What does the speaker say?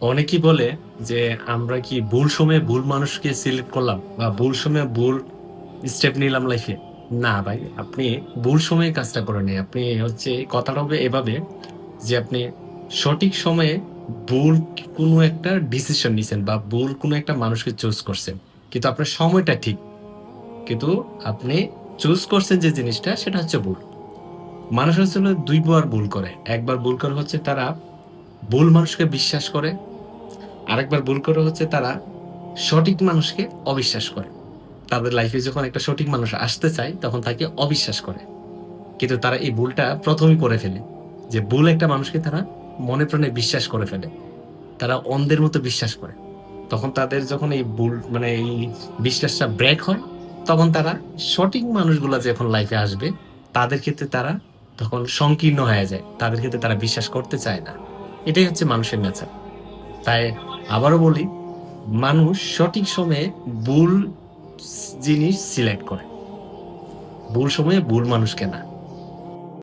অনেকেই বলে যে আমরা কি ভুল সময়ে ভুল মানুষকে সিলেক্ট করলাম বা ভুল সময়ে ভুল স্টেপ নিলাম লাইফে না ভাই, আপনি ভুল সময়ে কাজটা করেন আপনি হচ্ছে কথাটা হবে এভাবে যে আপনি সঠিক সময়ে ভুল কোনো একটা ডিসিশন নিছেন বা ভুল কোনো একটা মানুষকে চুজ করছেন। কিন্তু আপনার সময়টা ঠিক। কিন্তু আপনি চুজ করছেন যে জিনিসটা, সেটা হচ্ছে ভুল। মানুষ হচ্ছে দুইবার ভুল করে। একবার ভুল করে হচ্ছে তারা ভুল মানুষকে বিশ্বাস করে। আরেকবার ভুল করে হচ্ছে তারা সঠিক মানুষকে অবিশ্বাস করে। তাদের লাইফে যখন একটা সঠিক মানুষ আসতে চায়, তখন তাকে অবিশ্বাস করে। কিন্তু তারা এই ভুলটা প্রথমেই করে ফেলে যে ভুল একটা মানুষকে তারা মনে প্রাণে বিশ্বাস করে ফেলে। তারা অন্ধের মতো বিশ্বাস করে। তখন তাদের যখন এই ভুল মানে এই বিশ্বাসটা ব্রেক হয়, তখন তারা সঠিক মানুষগুলা যখন লাইফে আসবে, তাদের ক্ষেত্রে তারা তখন সংকীর্ণ হয়ে যায়। তাদের ক্ষেত্রে তারা বিশ্বাস করতে চায় না। এটাই হচ্ছে মানুষের নেচার তাই আবারও বলি, মানুষ সঠিক সময়ে ভুল জিনিস সিলেক্ট করে। ভুল সময়ে ভুল মানুষকে না।